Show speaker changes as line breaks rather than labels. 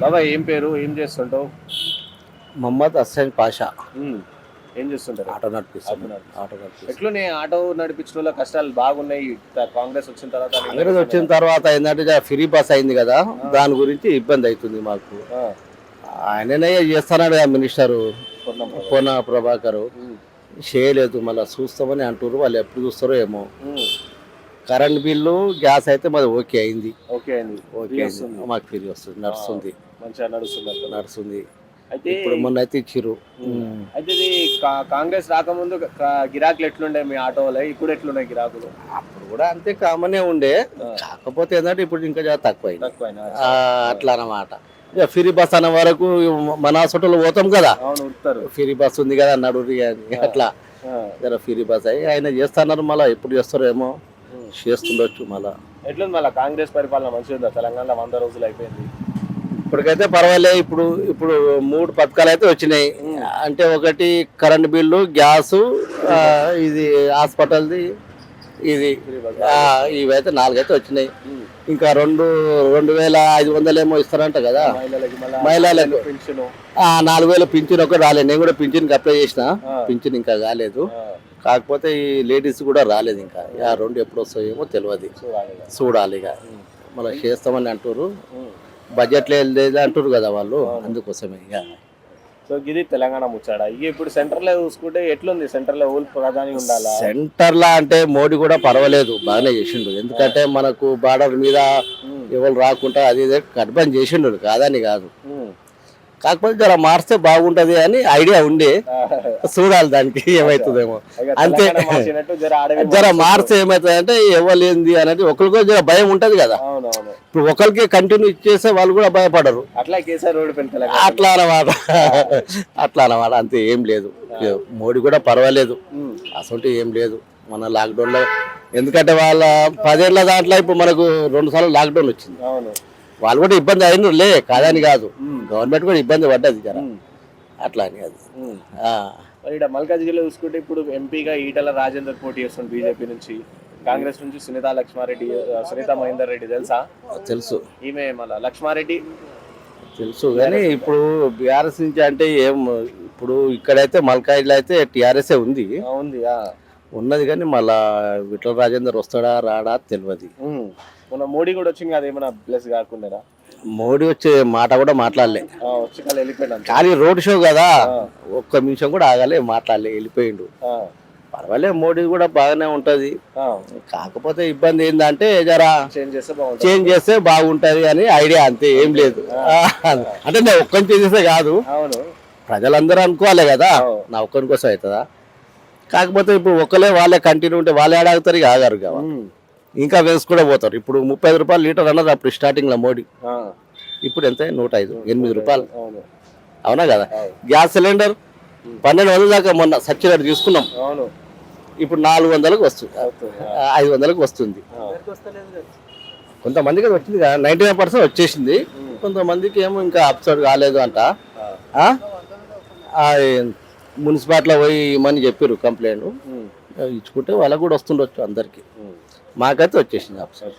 బాబా ఏం పేరు? ఏం చేస్తుంటావు?
మొహమ్మద్ హస్సైన్ పాషా.
ఏం చేస్తుంటారు?
ఆటో నడిపిస్తాను
ఆటో నడిపిస్తాను. ఎట్లునే ఆటో వాళ్ళ కష్టాలు బాగున్నాయి. కాంగ్రెస్ వచ్చిన తర్వాత
కాంగ్రెస్ వచ్చిన తర్వాత ఏంటంటే ఫ్రీ బస్ అయింది కదా దాని గురించి ఇబ్బంది అవుతుంది మాకు. ఆయననే చేస్తున్నాడు కదా మినిస్టరు. పొన్న ప్రభాకర్. చేయలేదు మళ్ళీ చూస్తామని అంటారు వాళ్ళు ఎప్పుడు చూస్తారో ఏమో. కరెంట్ బిల్లు గ్యాస్ అయితే మాది ఓకే అయింది.
ఓకే
ఓకే అయింది.
వస్తుంది.
మాకు ఫ్రీ వస్తుంది. నడుస్తుంది.
మంచిగా నడుస్తుంది.
నడుస్తుంది.
అయితే
ఇప్పుడు మొన్న అయితే ఇచ్చిర్రు
అయితే ఇది కా- కాంగ్రెస్ రాకముందు క- గిరాకులు ఎట్లుండే మీ ఆటోలో ఇప్పుడు ఎట్లున్నాయి గిరాకులు?
అప్పుడు కూడా అంతే కామనే ఉండే. కాకపోతే ఏంటంటే ఇప్పుడు ఇంకా చాలా తక్కువ అయింది ఆ, అట్లా అన్నమాట. ఇక ఫ్రీ బస్ అన్న వరకు మన హాస్పిటల్ పోతాం కదా.
అవును ఉడతారు
ఫ్రీ బస్ ఉంది కదా నడురి అని. అట్లా. జర ఫ్రీ బస్ అయ్యి ఆయన చేస్తున్నారు మళ్ళీ ఎప్పుడు చేస్తారో ఏమో చేస్తుండొచ్చు మళ్ళా.
ఎట్లుంది మళ్ళీ కాంగ్రెస్ పరిపాలన మంచిగా తెలంగాణలో వంద రోజులు అయిపోయింది.
ఇప్పటికైతే పర్వాలే ఇప్పుడు ఇప్పుడు మూడు పథకాలు అయితే వచ్చినాయి. అంటే ఒకటి కరెంట్ బిల్లు గ్యాసు ఇది హాస్పిటల్ది ఇది ఇవైతే నాలుగైతే వచ్చినాయి. ఇంకా రెండు రెండు వేల ఐదు వందలు ఏమో ఇస్తారంట కదా.
మహిళలకి
నాలుగు వేలు పింఛన్. ఒకటి రాలేదు నేను కూడా పింఛన్కి అప్లై చేసిన. పింఛన్ ఇంకా కాలేదు. కాకపోతే ఈ లేడీస్ కూడా రాలేదు ఇంకా. ఆ రెండు ఎప్పుడు వస్తాయేమో తెలియదు చూడాలి ఇక. మళ్ళీ చేస్తామని అంటారు బడ్జెట్లో లేదు అంటారు కదా వాళ్ళు. అందుకోసమే ఇక.
సో ఇది తెలంగాణ ముచ్చాడ ఇక ఇప్పుడు సెంటర్లో చూసుకుంటే ఎట్లుంది? సెంటర్లో ఊరు ప్రధాని ఉండాలా?
సెంటర్ లా అంటే మోడీ కూడా పర్వాలేదు. బాగానే చేసిండు. ఎందుకంటే మనకు బార్డర్ మీద ఎవరు రాకుండా అది ఇది కట్బన్ చేసిండు. కాదని కాదు. కాకపోతే జర మార్స్తే బాగుంటది అని ఐడియా ఉండే. చూడాలి దానికి ఏమవుతుందేమో అంతే.
జర
మార్స్తే ఏమవుతుంది అంటే ఎవరు అనేది ఒకరికి జర భయం ఉంటది కదా. ఇప్పుడు ఒకరికి కంటిన్యూ ఇచ్చేస్తే వాళ్ళు కూడా భయపడరు.
అట్లా తెలంగాణ.
అట్లా అన్నమాట. అంతే ఏం లేదు. మోడీ కూడా పర్వాలేదు. అసలు ఏం లేదు. మన లాక్డౌన్లో ఎందుకంటే వాళ్ళ పదేళ్ళ దాంట్లో ఇప్పుడు మనకు రెండు సార్లు లాక్డౌన్ వచ్చింది. వాళ్ళు కూడా ఇబ్బంది అయినలే కాదని కాదు. గవర్నమెంట్ కూడా ఇబ్బంది పడ్డది జర. అట్లా అని అది
ఇక్కడ మల్కాజ్గిరిలో చూసుకుంటే ఇప్పుడు ఎంపీగా ఈటల రాజేందర్ పోటీ చేస్తుంది బీజేపీ నుంచి. కాంగ్రెస్ నుంచి సునీత లక్ష్మారెడ్డి సునీత మహేందర్ రెడ్డి తెలుసా?
తెలుసు.
ఈమె మళ్ళా లక్ష్మారెడ్డి?
తెలుసు కానీ ఇప్పుడు బీఆర్ఎస్ నుంచి అంటే ఏం ఇప్పుడు ఇక్కడైతే మల్కాయిలో అయితే టీఆర్ఎస్ ఉంది.
ఉంది.
ఉన్నది కానీ మళ్ళా విఠల రాజేందర్ వస్తాడా రాడా తెలియదు.
మొన్న మోడీ కూడా వచ్చింది కదా ఏమైనా ప్లస్ కాకుండా
మోడీ వచ్చే మాట కూడా మాట్లాడలే.
వచ్చి వెళ్ళిపోయినా
కానీ రోడ్ షో కదా ఒక్క నిమిషం కూడా ఆగలే మాట్లాడలే వెళ్ళిపోయిండు. పర్వాలే మోడీ కూడా బాగానే ఉంటది. కాకపోతే ఇబ్బంది ఏంటంటే జరా
చేంజ్ చేస్తే బాగుంటుంది.
చేంజ్ చేస్తే బాగుంటది అని ఐడియా అంతే ఏం లేదు. అంటే నేను ఒక్కని చేసేస్తే కాదు.
అవును.
ప్రజలందరూ అనుకోవాలి కదా. నా ఒక్కరి కోసం అవుతుందా? కాకపోతే ఇప్పుడు ఒకలే వాళ్ళే కంటిన్యూ ఉంటే వాళ్ళే ఆడాగుతారు ఇక ఆగారు. ఇంకా వేసుకుంటే పోతారు. ఇప్పుడు ముప్పై ఐదు రూపాయలు లీటర్ అన్నారు అప్పుడు స్టార్టింగ్లో మోడీ.
ఆ.
ఇప్పుడు ఎంత? నూట ఐదు ఎనిమిది రూపాయలు.
అవును.
అవునా కదా. గ్యాస్ సిలిండర్ పన్నెండు వందల దాకా మొన్న సబ్సిడీ తీసుకున్నాం.
అవును.
ఇప్పుడు నాలుగు వందలకు వస్తుంది ఐదు వందలకు వస్తుంది. కొంతమందికి అది వచ్చింది కదా నైంటీ నైన్ పర్సెంట్ వచ్చేసింది. కొంతమందికి ఏమో ఇంకా అప్సైడ్ కాలేదు అంట.
ఆ.
ఆ? ఆ, మున్సిపాలిటీలో పోయి ఇమ్మని చెప్పారు కంప్లైంట్. ఇచ్చుకుంటే వాళ్ళకు కూడా వస్తుండొచ్చు అందరికి. మాకైతే వచ్చేసింది అప్సైడ్